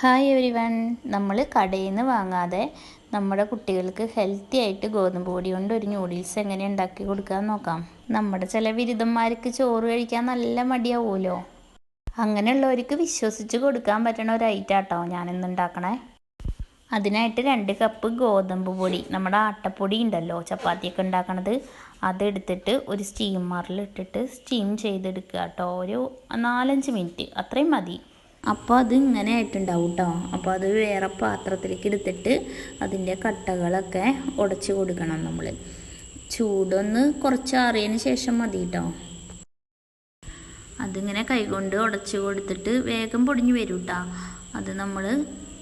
Hi every one നമ്മൾ കടയിൽ നിന്ന് വാങ്ങാതെ നമ്മുടെ കുട്ടികൾക്ക് ഹെൽത്തി ആയിട്ട് ഗോതമ്പ് പൊടി കൊണ്ട് ഒരു ന്യൂഡിൽസ് എങ്ങനെ ഉണ്ടാക്കി കൊടുക്കാൻ നോക്കാം. നമ്മുടെ ചില ബിരുദന്മാർക്ക് ചോറ് കഴിക്കാൻ നല്ല മടിയാവുമല്ലോ അങ്ങനെയുള്ളവർക്ക് വിശ്വസിച്ച് കൊടുക്കാൻ പറ്റണ ഒരു ഐറ്റം ആട്ടോ ഞാനിന്ന് ഉണ്ടാക്കണേ. അതിനായിട്ട് രണ്ട് കപ്പ് ഗോതമ്പ് പൊടി നമ്മുടെ ആട്ടപ്പൊടി ഉണ്ടല്ലോ ചപ്പാത്തിയൊക്കെ ഉണ്ടാക്കണത്. അതെടുത്തിട്ട് ഒരു സ്റ്റീമറിൽ ഇട്ടിട്ട് സ്റ്റീം ചെയ്തെടുക്കുക കേട്ടോ ഒരു നാലഞ്ച് മിനിറ്റ് അത്രയും മതി. അപ്പോൾ അത് ഇങ്ങനെ ആയിട്ടുണ്ടാവും കേട്ടോ അപ്പോൾ അത് വേറെ പാത്രത്തിലേക്ക് എടുത്തിട്ട് അതിന്റെ കട്ടകളൊക്കെ ഉടച്ച് കൊടുക്കണം നമ്മൾ ചൂടൊന്ന് കുറച്ച് അറിയതിന് ശേഷം മതി കേട്ടോ അതിങ്ങനെ കൈകൊണ്ട് ഉടച്ച് കൊടുത്തിട്ട് വേഗം പൊടിഞ്ഞു വരും കേട്ടോ അത് നമ്മൾ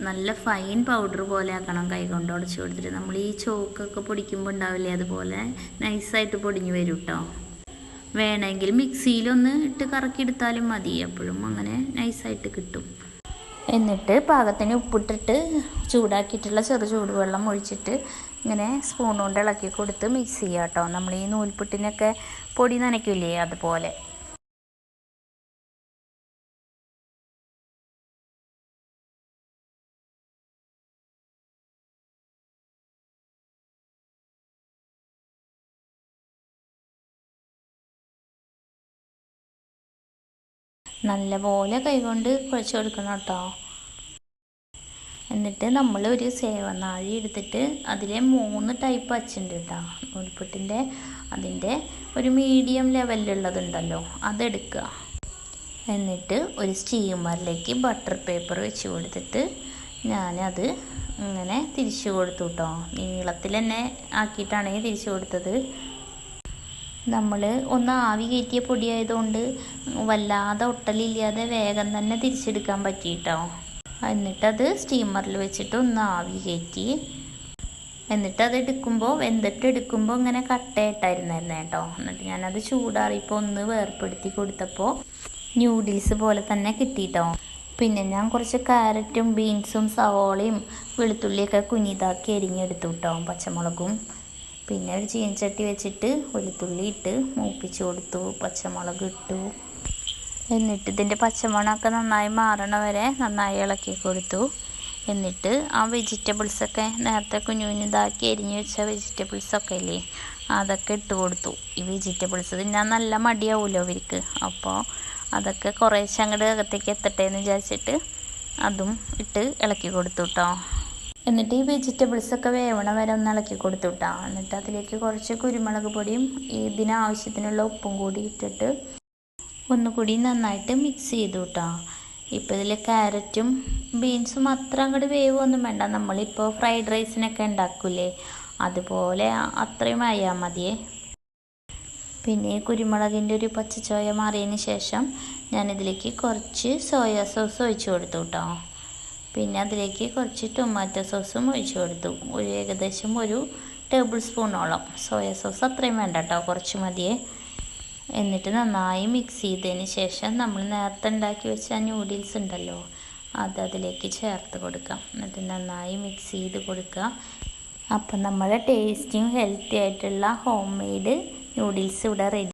നല്ല ഫൈൻ പൗഡർ പോലെ ആക്കണം കൈകൊണ്ട് ഉടച്ച് കൊടുത്തിട്ട്. നമ്മൾ ഈ ചോക്കൊക്കെ പൊടിക്കുമ്പോൾ ഉണ്ടാവില്ലേ അതുപോലെ നൈസായിട്ട് പൊടിഞ്ഞു വരും കേട്ടോ വേണമെങ്കിൽ മിക്സിയിലൊന്ന് ഇട്ട് കറക്കി എടുത്താലും മതി. എപ്പോഴും അങ്ങനെ നൈസായിട്ട് കിട്ടും. എന്നിട്ട് പാകത്തിന് ഉപ്പിട്ടിട്ട് ചൂടാക്കിയിട്ടുള്ള ചെറു ചൂടുവെള്ളം ഒഴിച്ചിട്ട് ഇങ്ങനെ സ്പൂൺ കൊണ്ട് ഇളക്കി കൊടുത്ത് മിക്സ് ചെയ്യാം കേട്ടോ നമ്മൾ ഈ നൂൽപുട്ടിനൊക്കെ പൊടി നനയ്ക്കില്ലേ അതുപോലെ. നല്ലപോലെ കൈകൊണ്ട് കുഴച്ച് കൊടുക്കണം കേട്ടോ. എന്നിട്ട് നമ്മൾ ഒരു സേവനാഴി എടുത്തിട്ട് അതിലെ മൂന്ന് ടൈപ്പ് അച്ചുണ്ട് കേട്ടോ. നൂൽപുട്ടിന്റെ അതിന്റെ ഒരു മീഡിയം ലെവലിലുള്ളതുണ്ടല്ലോ അതെടുക്കുക. എന്നിട്ട് ഒരു സ്റ്റീമറിലേക്ക് ബട്ടർ പേപ്പർ വെച്ച് കൊടുത്തിട്ട് ഞാനത് ഇങ്ങനെ തിരിച്ചു കൊടുത്തു കേട്ടോ. നീളത്തിൽ തന്നെ ആക്കിയിട്ടാണ് തിരിച്ചു കൊടുത്തത്. നമ്മൾ ഒന്ന് ആവി കയറ്റിയ പൊടിയായതുകൊണ്ട് വല്ലാതെ ഒട്ടലില്ലാതെ വേഗം തന്നെ തിരിച്ചെടുക്കാൻ പറ്റിയിട്ടോ. എന്നിട്ടത് സ്റ്റീമറിൽ വെച്ചിട്ട് ഒന്ന് ആവി കയറ്റി എന്നിട്ട് അത് എടുക്കുമ്പോൾ വെന്തിട്ട് എടുക്കുമ്പോൾ ഇങ്ങനെ കട്ടയായിട്ടായിരുന്നായിരുന്നു കേട്ടോ. എന്നിട്ട് ഞാനത് ചൂടാറിയപ്പോൾ ഒന്ന് വേർപ്പെടുത്തി കൊടുത്തപ്പോൾ ന്യൂഡിൽസ് പോലെ തന്നെ കിട്ടിയിട്ടോ. പിന്നെ ഞാൻ കുറച്ച് ക്യാരറ്റും ബീൻസും സവോളയും വെളുത്തുള്ളിയൊക്കെ കുഞ്ഞിതാക്കി എരിഞ്ഞെടുത്തു കേട്ടോ പച്ചമുളകും പിന്നെ ഒരു ചീനച്ചട്ടി വെച്ചിട്ട് വെളുത്തുള്ളി ഇട്ട് മൂപ്പിച്ച് കൊടുത്തു പച്ചമുളക് ഇട്ടു. എന്നിട്ട് ഇതിന്റെ പച്ചമുളകൊക്കെ നന്നായി മാറണ വരെ നന്നായി ഇളക്കി കൊടുത്തു. എന്നിട്ട് ആ വെജിറ്റബിൾസൊക്കെ നേരത്തെ കുഞ്ഞു കുഞ്ഞിതാക്കി എരിഞ്ഞ് വെച്ച വെജിറ്റബിൾസൊക്കെ ഇല്ലേ അതൊക്കെ ഇട്ട് കൊടുത്തു. ഈ വെജിറ്റബിൾസ് തിന്നാൻ നല്ല മടിയാവുമല്ലോ അവർക്ക് അപ്പോൾ അതൊക്കെ കുറേശ്ശെ അങ്ങോട്ട് അകത്തേക്ക് എത്തട്ടെ എന്ന് വിചാരിച്ചിട്ട് അതും ഇട്ട് ഇളക്കി കൊടുത്തു കേട്ടോ എന്നിട്ട് ഈ വെജിറ്റബിൾസ് ഒക്കെ വേവണ വരെ ഒന്ന് ഇളക്കി കൊടുത്തു എന്നിട്ട് അതിലേക്ക് കുറച്ച് കുരുമുളക് പൊടിയും ഇതിന് ആവശ്യത്തിനുള്ള ഉപ്പും കൂടി ഇട്ടിട്ട് ഒന്നുകൂടി നന്നായിട്ട് മിക്സ് ചെയ്തു കിട്ടാം ഇപ്പോൾ ഇതിൽ ക്യാരറ്റും ബീൻസും അത്ര അങ്ങോട്ട് വേവൊന്നും വേണ്ട. നമ്മളിപ്പോൾ ഫ്രൈഡ് റൈസിനൊക്കെ ഉണ്ടാക്കൂലേ അതുപോലെ അത്രയും അയാൽ മതിയേ. പിന്നെ കുരുമുളകിന്റെ ഒരു പച്ചച്ചോയ മാറിയതിന് ശേഷം ഞാനിതിലേക്ക് കുറച്ച് സോയാ സോസ് ഒഴിച്ചു കൊടുത്തു കേട്ടോ പിന്നെ അതിലേക്ക് കുറച്ച് ടൊമാറ്റോ സോസും ഒഴിച്ചു കൊടുത്തു. ഒരു ഏകദേശം ഒരു ടേബിൾ സ്പൂണോളം സോയ സോസ് അത്രയും വേണ്ട കേട്ടോ കുറച്ച് മതിയേ. എന്നിട്ട് നന്നായി മിക്സ് ചെയ്തതിന് ശേഷം നമ്മൾ നേരത്തെ ഉണ്ടാക്കി വെച്ച ന്യൂഡിൽസ് ഉണ്ടല്ലോ അത് അതിലേക്ക് ചേർത്ത് കൊടുക്കാം. എന്നിട്ട് നന്നായി മിക്സ് ചെയ്ത് കൊടുക്കുക. അപ്പം നമ്മുടെ ടേസ്റ്റിയും ഹെൽത്തി ആയിട്ടുള്ള ഹോം മെയ്ഡ് ന്യൂഡിൽസ് ഇവിടെ റെഡി